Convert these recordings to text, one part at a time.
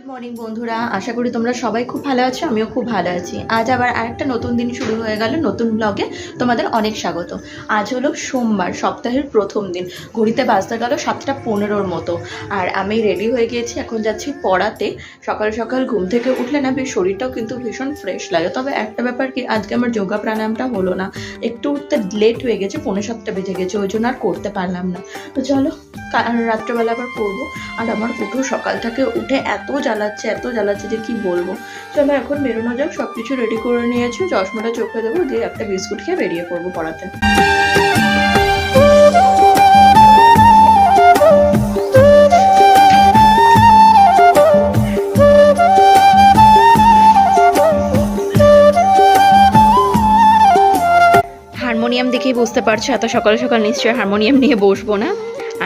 Good morning বন্ধুরা। আশা করি তোমরা সবাই খুব ভালো আছো, আমিও খুব ভালো আছি। আজ আবার আরেকটা নতুন দিন শুরু হয়ে গেল, নতুন ব্লগে তোমাদের অনেক স্বাগত। আজ হলো সোমবার, সপ্তাহের প্রথম দিন। ঘড়িতে বাজতে গেল সাতটা পনেরোর মতো। আর আমি রেডি হয়ে গিয়েছি, এখন যাচ্ছি পড়াতে। সকাল সকাল ঘুম থেকে উঠলে না, বেশ শরীরটাও কিন্তু ভীষণ ফ্রেশ লাগে। তবে একটা ব্যাপার কি, আজকে আমার যোগা প্রাণায়ামটা হলো না। একটু উঠতে লেট হয়ে গেছে পনেরো সাতটা বেজে গেছে, ওই জন্য আর করতে পারলাম না। তো চলো রাত্রেবেলা আবার করব আর আমার কুটু সকাল থেকে উঠে এত জ্বালাচ্ছে এত জ্বালাচ্ছে যে কি বলব। চলো এখন বেরোনো যাক সব কিছু রেডি করে নিয়েছো, চশমাটা চোখে দেবো, দিয়ে একটা বিস্কুট খেয়ে বেরিয়ে পড়ব পড়াতে। হারমোনিয়াম দেখেই বুঝতে পারছ, এত সকাল সকাল নিশ্চয়ই হারমোনিয়াম নিয়ে বসবো না?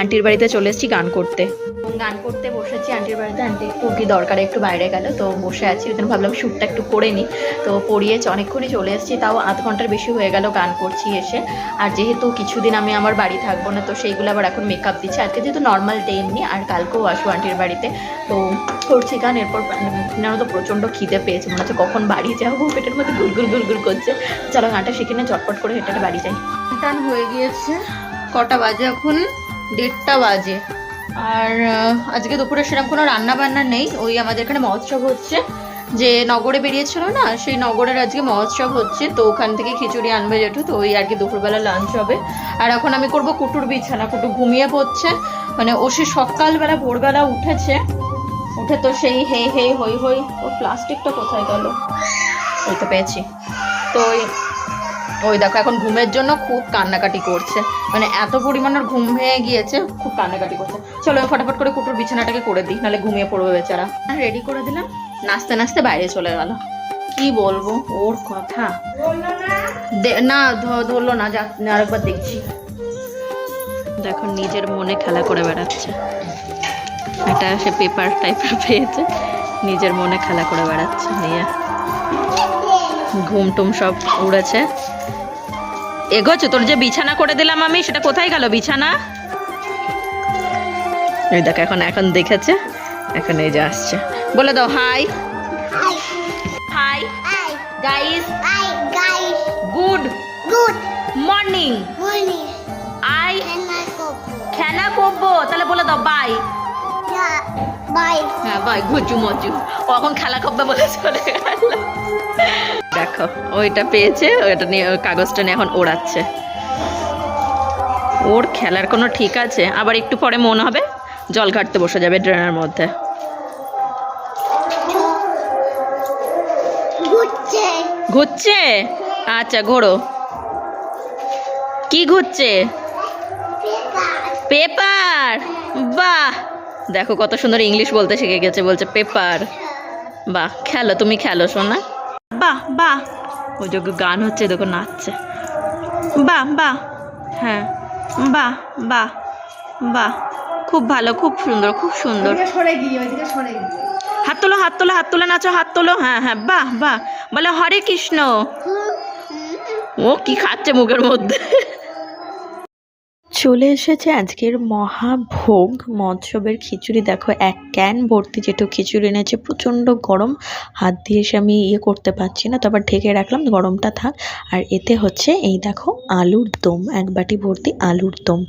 আন্টির বাড়িতে চলে এসেছি গান করতে। গান করতে বসেছি আন্টির বাড়িতে। আন্টি একটু কি দরকারে একটু বাইরে গেল তো বসে আছি। ওই জন্য ভাবলাম শ্যুটটা একটু করে নিই। তো পড়িয়েছি অনেকক্ষণই চলে এসেছি তাও আধ ঘণ্টার বেশি হয়ে গেল গান করছি এসে। আর যেহেতু কিছুদিন আমি আমার বাড়ি থাকব না তো সেইগুলো আবার এখন মেকআপ দিচ্ছি। আজকে যেহেতু নর্মাল ডে এমনি আর কালকেও আসব আন্টির বাড়িতে। তো করছি গান এরপর জানো তো প্রচণ্ড খিদে পেয়েছে মনে হচ্ছে কখন বাড়ি যাব পেটের মধ্যে গুলগুল গুলগুল করছে। চলো গানটা শিখে নিয়ে চটপট করে হেঁটে হেঁটে বাড়ি যাই। টান হয়ে গিয়েছে কটা বাজে এখন? দেড়টা বাজে। আর আজকে দুপুরে সেরকম কোনো রান্না বান্না নেই। ওই আমাদের এখানে মহোৎসব হচ্ছে। যে নগরে বেরিয়েছিল না, সেই নগরের আজকে মহোৎসব হচ্ছে। তো ওখান থেকে খিচুড়ি আনবে জেঠু, তো ওই আর কি দুপুরবেলা লাঞ্চ হবে। আর এখন আমি করব কুটুর বিছানা। কুটু ঘুমিয়ে পড়ছে। মানে ও সে সকালবেলা, ভোরবেলা উঠেছে। উঠে তো সেই হে হে, হই হই ও প্লাস্টিকটা কোথায় গেল? ওই তো পেয়েছি। তো ওই ওই দেখো, এখন ঘুমের জন্য খুব কান্নাকাটি করছে। মানে এত পরিমাণের ঘুম হয়ে গিয়েছে, খুব কান্নাকাটি করছে। চলো ফটাফট করে কুকুর বিছানাটাকে করে দিই, নাহলে ঘুমিয়ে পড়বে বেচারা। রেডি করে দিলাম, নাচতে নাচতে বাইরে চলে গেল। কি বলব, ওর কথা। না ধরলো না যা আরেকবার দেখছি। দেখো, নিজের মনে খেলা করে বেড়াচ্ছে। এটা সে পেপার টাইপের পেয়েছে, নিজের মনে খেলা করে বেড়াচ্ছে। নিয়ে। ঘুম টুম সব উড়েছে। এগোচ্ছে তোর যে বিছানা করে দিলাম আমি সেটা কোথায় গেল বিছানা? এই দেখ এখন এখন দেখেছে এখন এই যে আসছে। বলে দাও hi hi guys. Good Good. Morning I করব তাহলে বলে দাও বাই. Bye. হ্যাঁ বাই ঘুচু মজু। ও এখন খেলা করবে বলে চলে গেল দেখো ওইটা পেয়েছে ওইটা নিয়ে কাগজটা নিয়ে এখন ওড়াচ্ছে। ওর খেলার কোনো ঠিক আছে? আবার একটু পরে মনে হবে জল ঘাটতে বসে যাবে ড্রেনের মধ্যে। ঘুরছে। আচ্ছা ঘোরো। কি ঘুরছে? পেপার? বাহ! দেখো কত সুন্দর ইংলিশ বলতে শিখে গেছে বলছে পেপার বাহ খেলো তুমি খেলো শোনা বাহ বাহ। ওই যোগ্য গান হচ্ছে দেখো নাচছে। বাহ বাহ। হ্যাঁ বাহ বাহ বাহ। খুব ভালো খুব সুন্দর খুব সুন্দর। হাত তোলো হাত তোলো হাত তোলো নাচো হাত তোলো। হ্যাঁ হ্যাঁ বাহ বাহ। বলে হরে কৃষ্ণ। ও কি খাচ্ছে মুখের মধ্যে। চলে এসেছে আজকের মহাভোগ। মৎসবের খিচুড়ি, দেখো, এক ক্যান ভর্তি যেটু খিচুড়ি এনেছে, প্রচণ্ড গরম। হাত দিয়ে এসে আমি ইয়ে করতে পারছি না তো আবার ঢেকে রাখলাম, গরমটা থাক। আর এতে হচ্ছে এই দেখো, আলুর দম, এক বাটি ভর্তি আলুর দম।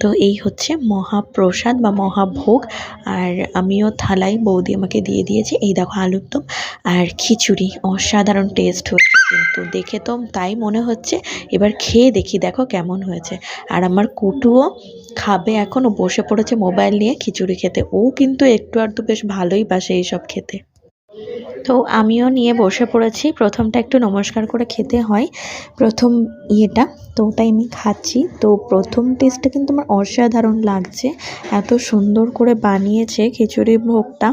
তো এই হচ্ছে মহাপ্রসাদ বা মহাভোগ। আর আমিও থালাই বৌদি আমাকে দিয়ে দিয়েছে, এই দেখো আলুর দম। আর খিচুড়ি, অসাধারণ টেস্ট হচ্ছে। কিন্তু দেখে তো তাই মনে হচ্ছে, এবার খেয়ে দেখি, দেখো কেমন হয়েছে। আর আমার কুটুও খাবে এখন, বসে পড়েছে মোবাইল নিয়ে খিচুড়ি খেতে। ও কিন্তু একটু আধটু বেশ ভালোই বাসে এইসব খেতে। তো আমিও নিয়ে বসে পড়েছি, প্রথমটা একটু নমস্কার করে খেতে হয়, প্রথম ইয়েটা। তো ওটাই আমি খাচ্ছি। তো প্রথম টেস্টটা কিন্তু আমার অসাধারণ লাগছে, এত সুন্দর করে বানিয়েছে খিচুড়ি ভোগটা।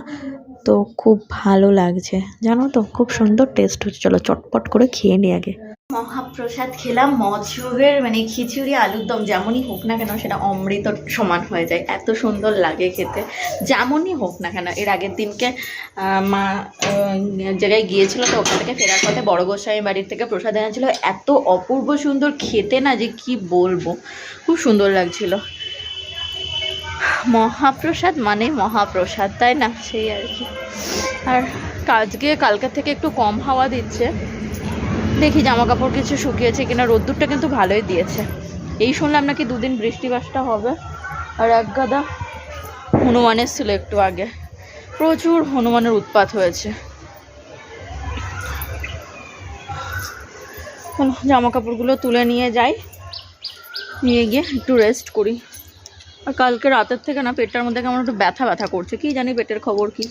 তো খুব ভালো লাগছে। জানো তো, খুব সুন্দর টেস্ট হচ্ছে। চলো চটপট করে খেয়ে নি আগে। মহাপ্রসাদ খেলাম মৎস্যের মানে খিচুড়ি, আলুর দম, যেমনই হোক না কেন সেটা অমৃত সমান হয়ে যায়। এত সুন্দর লাগে খেতে। যেমনই হোক না কেন, এর আগের দিনকে মা জায়গায় গিয়েছিল তো ওখান থেকে ফেরার পথে বড় গোসাই বাড়ির থেকে প্রসাদ এনেছিল। এত অপূর্ব সুন্দর খেতে না যে কি বলব। খুব সুন্দর লাগছিল। মহাপ্রসাদ মানে মহাপ্রসাদ, তাই না? সেই আর কি। আর আজকে কালকের থেকে একটু কম হাওয়া দিচ্ছে। দেখি জামা কাপড় কিছু শুকিয়েছে কিনা, রোদ্দুরটা কিন্তু ভালোই দিয়েছে। এই শুনলাম নাকি দুদিন বৃষ্টি বাসটা হবে। আর এক গাদা হনুমান এসেছিল একটু আগে। প্রচুর হনুমানের উৎপাত হয়েছে। জামা কাপড়গুলো তুলে নিয়ে যাই। নিয়ে গিয়ে একটু রেস্ট করি। আর কালকে রাতের থেকে না পেটটার মধ্যে কেমন একটু ব্যথা ব্যথা করছে। কি জানি পেটের খবর কি?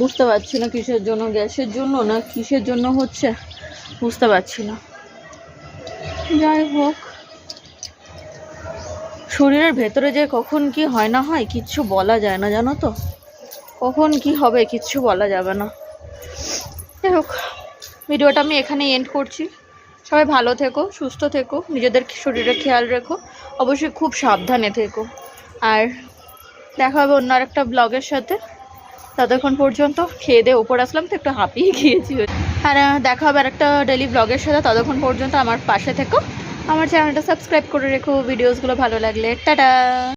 বুঝতে পারছি না কিসের জন্য গ্যাসের জন্য না কিসের জন্য হচ্ছে, বুঝতে পারছি না। যাই হোক। শরীরের ভেতরে যে কখন কি হয় না হয় কিচ্ছু বলা যায় না, জানো তো? কখন কি হবে কিচ্ছু বলা যাবে না। যাই হোক, ভিডিওটা আমি এখানে এন্ড করছি। সবাই ভালো থেকো, সুস্থ থেকো, নিজেদের শরীরের খেয়াল রেখো, অবশ্যই খুব সাবধানে থেকো। আর দেখা হবে অন্য একটা ব্লগের সাথে। ততক্ষণ পর্যন্ত খেয়ে দিয়ে ওপর আসলাম, তো একটু হাঁপিয়ে গিয়েছি। আর দেখা হবে একটা ডেলি ব্লগের সাথে। ততক্ষণ পর্যন্ত আমার পাশে থেকো। আমার চ্যানেলটা সাবস্ক্রাইব করে রেখো। ভিডিওসগুলো ভালো লাগলে। টাটা!